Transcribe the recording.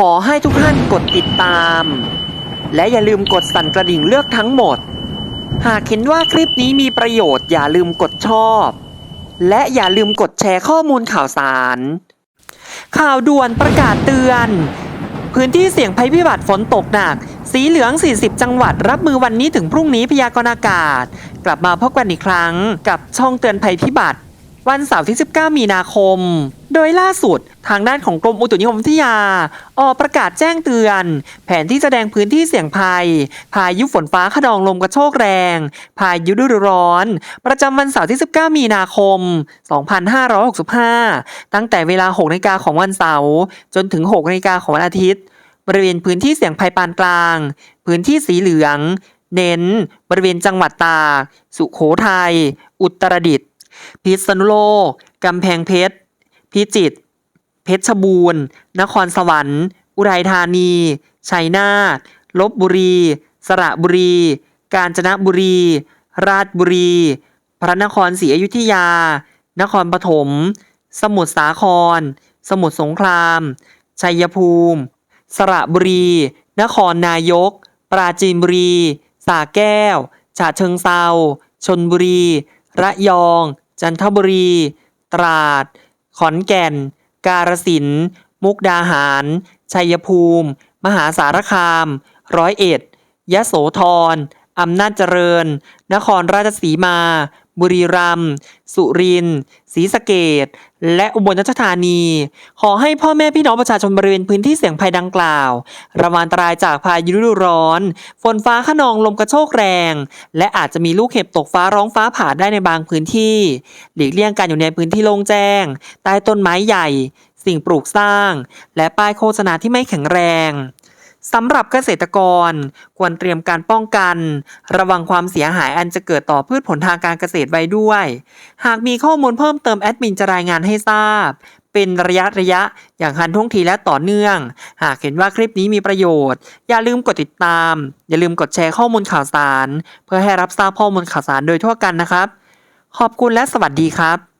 ขอให้ทุกท่านกดติดตาม และอย่าลืมกดสั่นกระดิ่งเลือกทั้งหมด หากเห็นว่าคลิปนี้มีประโยชน์อย่าลืมกดชอบ และอย่าลืมกดแชร์ข้อมูลข่าวสาร ข่าวด่วนประกาศเตือน พื้นที่เสี่ยงภัยพิบัติฝนตกหนัก สีเหลือง 40 จังหวัด รับมือวันนี้ถึงพรุ่งนี้พยากรณ์อากาศ กลับมาพบกันอีกครั้งกับช่องเตือนภัยพิบัติ วันเสาร์ที่ 19 มีนาคม โดยล่าสุดทางด้านของกรมอุตุนิยมวิทยา ออกประกาศแจ้งเตือน แผนที่แสดงพื้นที่เสี่ยงภัย พายุฝนฟ้าขนองลมกระโชกแรง พายุฤดูร้อน ประจำวันเสาร์ที่ 19 มีนาคม 2565 ตั้งแต่เวลา 6นาฬิกาของวันเสาร์จนถึง 6นาฬิกาของวันอาทิตย์ บริเวณพื้นที่เสี่ยงภัยปานกลาง พื้นที่สีเหลือง เน้น บริเวณจังหวัดตาก สุขโขทัย อุตรดิตถ์ พิษณุโลก กำแพงเพชร พิจิตร เพชรบูรณ์ นครสวรรค์ อุทัยธานี ชัยนาท ลบบุรี สระบุรี กาญจนบุรี ราชบุรี พระนครศรีอยุธยา นครปฐม สมุทรสาคร สมุทรสงคราม ชัยภูมิ สระบุรี นครนายก ปราจีนบุรี สาแก้ว ฉะเชิงเซาชนบุรี ระยอง จันทบุรี ตราด ขอนแก่น กาฬสินธุ์มุกดาหาร ชัยภูมิ มหาสารคาม ร้อยเอ็ด ยะโสธรอำนาจเจริญ นครราชสีมา บุรีรัมย์สุรินทร์ศรีสะเกดและอุบลราชธานี ขอให้พ่อแม่พี่น้องประชาชนบริเวณพื้นที่เสี่ยงภัยดังกล่าว ระวังอันตรายจากพายุฤดูร้อน ฝนฟ้าขนองลมกระโชกแรง และอาจจะมีลูกเห็บตกฟ้าร้องฟ้าผ่าได้ในบางพื้นที่ หลีกเลี่ยงการอยู่ในพื้นที่โล่งแจ้ง ใต้ต้นไม้ใหญ่ สิ่งปลูกสร้าง และป้ายโฆษณาที่ไม่แข็งแรง สำหรับเกษตรกร ควรเตรียมการป้องกัน ระวังความเสียหายอันจะเกิดต่อพืชผลทางการเกษตรไว้ด้วย หากมีข้อมูลเพิ่มเติมแอดมินจะรายงานให้ทราบ เป็นระยะระยะอย่างทันท่วงทีและต่อเนื่อง หากเห็นว่าคลิปนี้มีประโยชน์ อย่าลืมกดติดตาม อย่าลืมกดแชร์ข้อมูลข่าวสาร เพื่อให้รับทราบข้อมูลข่าวสารโดยทั่วกันนะครับ ขอบคุณและสวัสดีครับ